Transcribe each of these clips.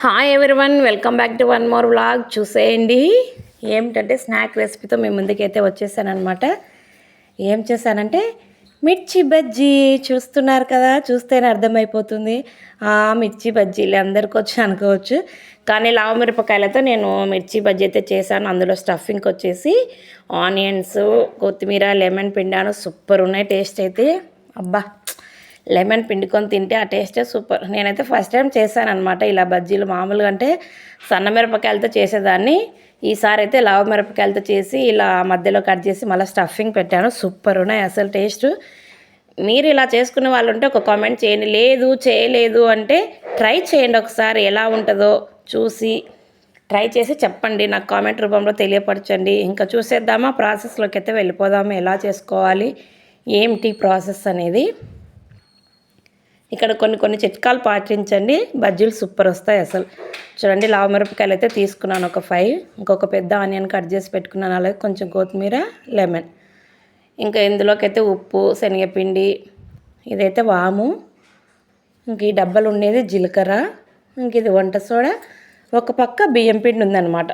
Hi everyone welcome back to one more vlog చూసేయండి. ఏమిటంటే snack రెసిపీతో మేము ముందుకైతే వచ్చేసానమాట ఏం చేశానంటే మిర్చి బజ్జీ చూస్తున్నారు కదా చూస్తేనే అర్థమైపోతుంది. ఆ, మిర్చి బజ్జీలు అందరికి వచ్చి అనుకోవచ్చు కానీ లావ మిరపకాయలతో నేను మిర్చి బజ్జీ అయితే చేశాను. అందులో స్టఫింగ్ వచ్చేసి ఆనియన్స్ కొత్తిమీర లెమన్ పిండాను సూపర్ ఉన్నాయి టేస్ట్ అయితే. అబ్బా! లెమన్ పిండుకొని తింటే ఆ టేస్టే సూపర్. నేనైతే ఫస్ట్ టైం చేశాను అనమాట ఇలా బజ్జీలు. మామూలుగా అంటే సన్న మిరపకాయలతో చేసేదాన్ని. ఈసారి అయితే లవ మిరపకాయలతో చేసి ఇలా మధ్యలో కట్ చేసి మళ్ళీ స్టఫింగ్ పెట్టాను. సూపర్ ఉన్నాయి అసలు టేస్ట్ మీరు ఇలా చేసుకునే వాళ్ళు ఉంటే ఒక కామెంట్ చేయండి. లేదు చేయలేదు అంటే ట్రై చేయండి ఒకసారి ఎలా ఉంటుందో చూసి ట్రై చేసి చెప్పండి. నాకు కామెంట్ రూపంలో తెలియపరచండి. ఇంకా చూసేద్దామా? ప్రాసెస్లోకి అయితే వెళ్ళిపోదాము. ఎలా చేసుకోవాలి? ఏమిటి ప్రాసెస్ అనేది? ఇక్కడ కొన్ని కొన్ని చిట్కాలు పాటించండి. బజ్జీలు సూపర్ వస్తాయి అసలు. చూడండి లావ మిరపకాయలు అయితే తీసుకున్నాను ఒక ఫైవ్ ఇంకొక పెద్ద ఆనియన్ కట్ చేసి పెట్టుకున్నాను. అలాగే కొంచెం కొత్తిమీర లెమన్ ఇంకా ఇందులోకి అయితే ఉప్పు శనగపిండి ఇదైతే వాము. ఇంక ఈ డబ్బాలు ఉండేది జీలకర్ర. ఇంక ఇది వంట సోడా. ఒక పక్క బియ్యం పిండి ఉందన్నమాట.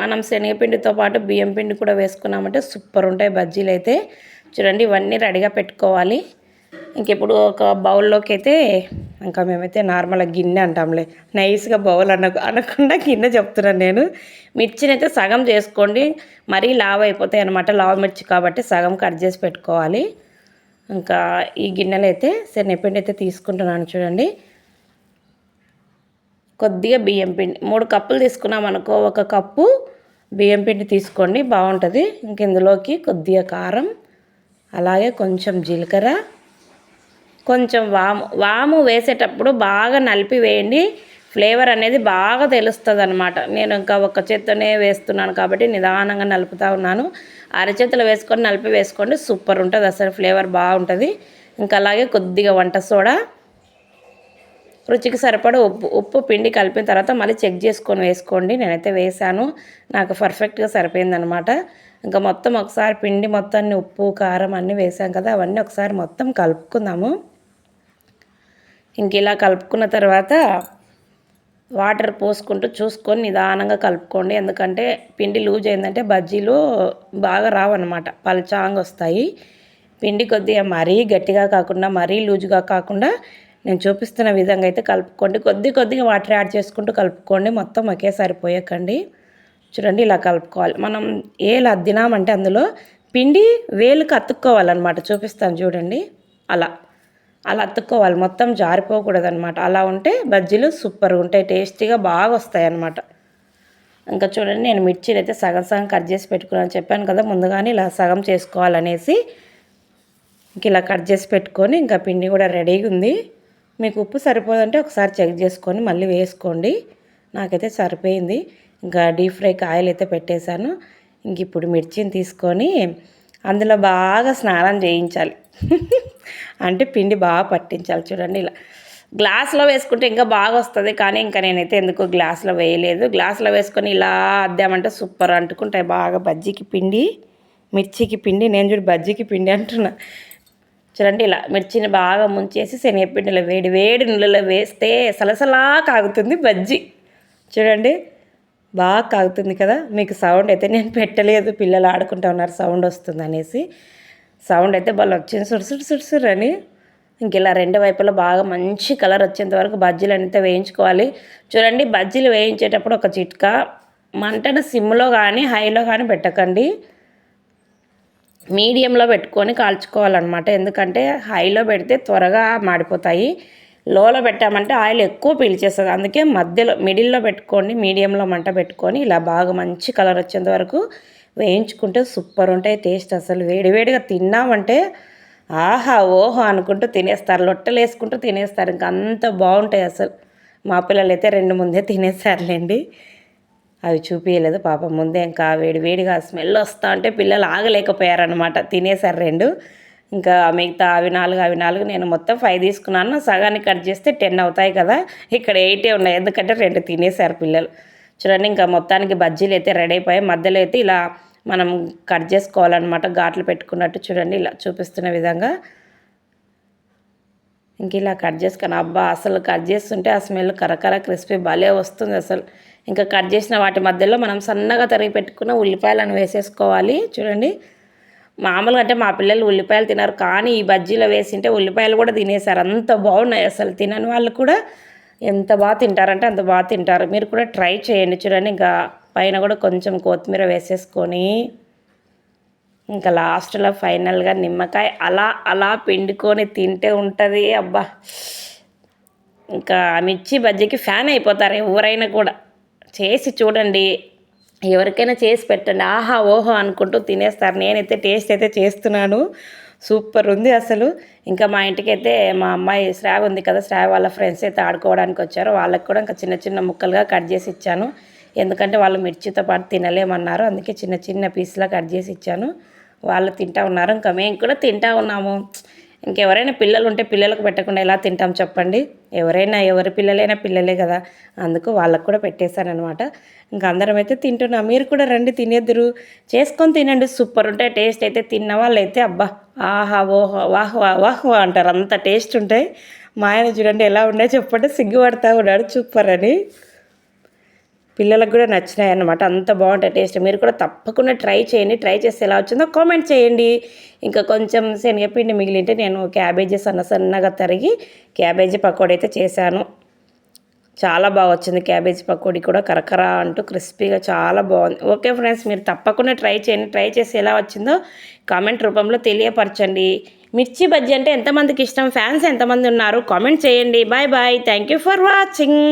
మనం శనగపిండితో పాటు బియ్యం పిండి కూడా వేసుకున్నామంటే సూపర్ ఉంటాయి బజ్జీలు అయితే చూడండి ఇవన్నీ రెడీగా పెట్టుకోవాలి. ఇంకెప్పుడు ఒక బౌల్లోకి అయితే ఇంకా మేమైతే నార్మల్గా గిన్నె అంటాంలే. నైస్గా బౌల్ అన అనకుండా గిన్నె చెప్తున్నాను నేను. మిర్చిని అయితే సగం చేసుకోండి. మరీ లావ్ అయిపోతాయి అనమాట లావ్ మిర్చి కాబట్టి సగం కట్ చేసి పెట్టుకోవాలి. ఇంకా ఈ గిన్నెలు అయితే శనగపిండి అయితే తీసుకుంటున్నాను చూడండి. కొద్దిగా బియ్యం పిండి మూడు కప్పులు తీసుకున్నాం అనుకో ఒక కప్పు బియ్యం పిండి తీసుకోండి. బాగుంటుంది. ఇంక ఇందులోకి కొద్దిగా కారం అలాగే కొంచెం జీలకర్ర కొంచెం వాము వాము వేసేటప్పుడు బాగా నలిపి వేయండి. ఫ్లేవర్ అనేది బాగా తెలుస్తుంది అనమాట నేను ఇంకా ఒక చేత్తోనే వేస్తున్నాను కాబట్టి నిదానంగా నలుపుతూ ఉన్నాను. అరచేతులు వేసుకొని నలిపి వేసుకోండి. సూపర్ ఉంటుంది అసలు ఫ్లేవర్ బాగుంటుంది. ఇంకా అలాగే కొద్దిగా వంట సోడా రుచికి సరిపడ ఉప్పు ఉప్పు పిండి కలిపిన తర్వాత మళ్ళీ చెక్ చేసుకొని వేసుకోండి. నేనైతే వేసాను నాకు పర్ఫెక్ట్గా సరిపోయిందనమాట ఇంకా మొత్తం ఒకసారి పిండి మొత్తాన్ని ఉప్పు కారం అన్నీ వేసాం కదా అవన్నీ ఒకసారి మొత్తం కలుపుకుందాము. ఇంక ఇలా కలుపుకున్న తర్వాత వాటర్ పోసుకుంటూ చూసుకొని నిదానంగా కలుపుకోండి. ఎందుకంటే పిండి లూజ్ అయిందంటే బజ్జీలు బాగా రావన్నమాట. పలచాంగా వస్తాయి. పిండి కొద్దిగా మరీ గట్టిగా కాకుండా మరీ లూజుగా కాకుండా నేను చూపిస్తున్న విధంగా అయితే కలుపుకోండి. కొద్ది కొద్దిగా వాటర్ యాడ్ చేసుకుంటూ కలుపుకోండి. మొత్తం ఒకేసారి పోయకండి. చూడండి ఇలా కలుపుకోవాలి. మనం ఏలు అద్దినామంటే అందులో పిండి వేలు అతుక్కోవాలన్నమాట. చూపిస్తాను చూడండి. అలా. అలా అతుక్కోవాలి. మొత్తం జారిపోకూడదు అనమాట అలా ఉంటే బజ్జీలు సూపర్ ఉంటాయి. టేస్టీగా బాగా వస్తాయి అన్నమాట ఇంకా చూడండి నేను మిర్చీలు అయితే సగం సగం కట్ చేసి పెట్టుకున్నాను చెప్పాను కదా ముందుగానే ఇలా సగం చేసుకోవాలనేసి ఇంక ఇలా కట్ చేసి పెట్టుకొని ఇంకా పిండి కూడా రెడీగా ఉంది. మీకు ఉప్పు సరిపోదంటే ఒకసారి చెక్ చేసుకొని మళ్ళీ వేసుకోండి. నాకైతే సరిపోయింది. ఇంకా డీప్ ఫ్రైకి ఆయిల్ అయితే పెట్టేశాను. ఇంక ఇప్పుడు మిర్చిని తీసుకొని అందులో బాగా స్నానం చేయించాలి. అంటే పిండి బాగా పట్టించాలి చూడండి ఇలా. గ్లాస్లో వేసుకుంటే ఇంకా బాగా వస్తుంది కానీ ఇంకా నేనైతే ఎందుకు గ్లాస్లో వేయలేదు. గ్లాస్లో వేసుకొని ఇలా అద్దామంటే సూపర్ అంటుకుంటాయి. బాగా బజ్జీకి పిండి మిర్చికి పిండి నేను చూడు బజ్జీకి పిండి అంటున్నా. చూడండి ఇలా మిర్చిని బాగా ముంచేసి శనగపిండిలో వేడి వేడి నీళ్ళలో వేస్తే సలసలా కాగుతుంది బజ్జీ. చూడండి బాగా కాగుతుంది కదా. మీకు సౌండ్ అయితే నేను పెట్టలేదు. పిల్లలు ఆడుకుంటా ఉన్నారు సౌండ్ వస్తుంది అనేసి. సౌండ్ అయితే బాగా వచ్చింది. సుడు సుడు సుడు సుడు అని. ఇంక ఇలా రెండు వైపులా బాగా మంచి కలర్ వచ్చేంత వరకు బజ్జీలు అంతా వేయించుకోవాలి. చూడండి బజ్జీలు వేయించేటప్పుడు ఒక చిట్కా. మంటను సిమ్లో కానీ హైలో కానీ పెట్టకండి. మీడియంలో పెట్టుకొని కాల్చుకోవాలన్నమాట. ఎందుకంటే హైలో పెడితే త్వరగా మాడిపోతాయి. లోలో పెట్టామంటే ఆయిల్ ఎక్కువ పీల్చేస్తుంది. అందుకే మధ్యలో మిడిల్లో పెట్టుకోండి. మీడియంలో మంట పెట్టుకొని ఇలా బాగా మంచి కలర్ వచ్చేంత వరకు వేయించుకుంటే సూపర్ ఉంటాయి టేస్ట్ అసలు వేడివేడిగా తిన్నామంటే ఆహా ఓహో అనుకుంటూ తినేస్తారు. లొట్టలు వేసుకుంటూ తినేస్తారు. ఇంకా అంత బాగుంటాయి అసలు. మా పిల్లలు అయితే రెండు ముందే తినేసారులేండి. అవి చూపించలేదు పాప. ముందే ఇంకా వేడి వేడిగా స్మెల్ వస్తా అంటే పిల్లలు ఆగలేకపోయారనమాట తినేసారు రెండు. ఇంకా మిగతా అవి నాలుగు అవి నాలుగు నేను మొత్తం ఫైవ్ తీసుకున్నాను. సగానికి కట్ చేస్తే టెన్ అవుతాయి కదా. ఇక్కడ ఎయిటే ఉన్నాయి. ఎందుకంటే రెండు తినేసారు పిల్లలు. చూడండి ఇంకా మొత్తానికి బజ్జీలు అయితే రెడీ అయిపోయాయి. మధ్యలో అయితే ఇలా మనం కట్ చేసుకోవాలన్నమాట. ఘాట్లు పెట్టుకున్నట్టు చూడండి ఇలా చూపిస్తున్న విధంగా. ఇంక ఇలా కట్ చేసుకొని అబ్బా అసలు కట్ చేస్తుంటే ఆ స్మెల్ కరకర క్రిస్పీ భలే వస్తుంది అసలు. ఇంకా కట్ చేసిన వాటి మధ్యలో మనం సన్నగా తరిగి పెట్టుకున్న ఉల్లిపాయలను వేసేసుకోవాలి చూడండి. మామూలుగా అంటే మా పిల్లలు ఉల్లిపాయలు తినరు కానీ ఈ బజ్జీలో వేసింటే ఉల్లిపాయలు కూడా తినేసారు అంత బాగున్నాయి అసలు తినని వాళ్ళు కూడా. ఎంత బాగా తింటారంటే అంత బాగా తింటారు. మీరు కూడా ట్రై చేయండి. చూడండి ఇంకా పైన కూడా కొంచెం కొత్తిమీర వేసేసుకొని ఇంకా లాస్ట్లో ఫైనల్గా నిమ్మకాయ అలా అలా పిండుకొని తింటే ఉంటుంది. అబ్బా! ఇంకా మిర్చి బజ్జీకి ఫ్యాన్ అయిపోతారు ఎవరైనా కూడా. చేసి చూడండి. ఎవరికైనా చేసి పెట్టండి. ఆహా ఓహో అనుకుంటూ తినేస్తారు. నేనైతే టేస్ట్ అయితే చేస్తున్నాను. సూపర్ ఉంది అసలు. ఇంకా మా ఇంటికి అయితే మా అమ్మాయి శ్రావ్ ఉంది కదా శ్రావ్ వాళ్ళ ఫ్రెండ్స్ అయితే ఆడుకోవడానికి వచ్చారు. వాళ్ళకి కూడా ఇంకా చిన్న చిన్న ముక్కలుగా కట్ చేసి ఇచ్చాను. ఎందుకంటే వాళ్ళు మిర్చితో పాటు తినలేమన్నారు. అందుకే చిన్న చిన్న పీస్లా కట్ చేసి ఇచ్చాను. వాళ్ళు తింటా ఉన్నారు. ఇంకా మేము కూడా తింటా ఉన్నాము. ఇంకెవరైనా పిల్లలు ఉంటే పిల్లలకు పెట్టకుండా ఎలా తింటాం చెప్పండి? ఎవరైనా ఎవరి పిల్లలైనా పిల్లలే కదా. అందుకు వాళ్ళకు కూడా పెట్టేశానమాట ఇంకా అందరం అయితే తింటున్నాం. మీరు కూడా రండి తినేద్దరు. చేసుకొని తినండి. సూపర్ ఉంటాయి టేస్ట్ అయితే తిన్న వాళ్ళు అయితే అబ్బా ఆహా ఓహో వాహ్ వా వాహ్ వా అంటారు. అంత టేస్ట్ ఉంటాయి. మా ఆయన చూడండి ఎలా ఉన్నాయో చెప్పండి. సిగ్గుపడతా ఉన్నాడు. సూపర్ అని. పిల్లలకు కూడా నచ్చినాయి అన్నమాట. అంత బాగుంటాయి టేస్ట్. మీరు కూడా తప్పకుండా ట్రై చేయండి. ట్రై చేస్తే ఎలా వచ్చిందో కామెంట్ చేయండి. ఇంకా కొంచెం శనగపిండి మిగిలింటే నేను క్యాబేజీ సన్న సన్నగా తరిగి క్యాబేజీ పకోడీ అయితే చేశాను. చాలా బాగా వచ్చింది క్యాబేజీ పకోడీ కూడా. కరకర అంటూ క్రిస్పీగా చాలా బాగుంది. ఓకే ఫ్రెండ్స్ మీరు తప్పకుండా ట్రై చేయండి. ట్రై చేసి ఎలా వచ్చిందో కామెంట్ రూపంలో తెలియపరచండి. మిర్చి బజ్జీ అంటే ఎంతమందికి ఇష్టం? ఫ్యాన్స్ ఎంతమంది ఉన్నారు? కామెంట్ చేయండి. Bye bye. Thank you for watching.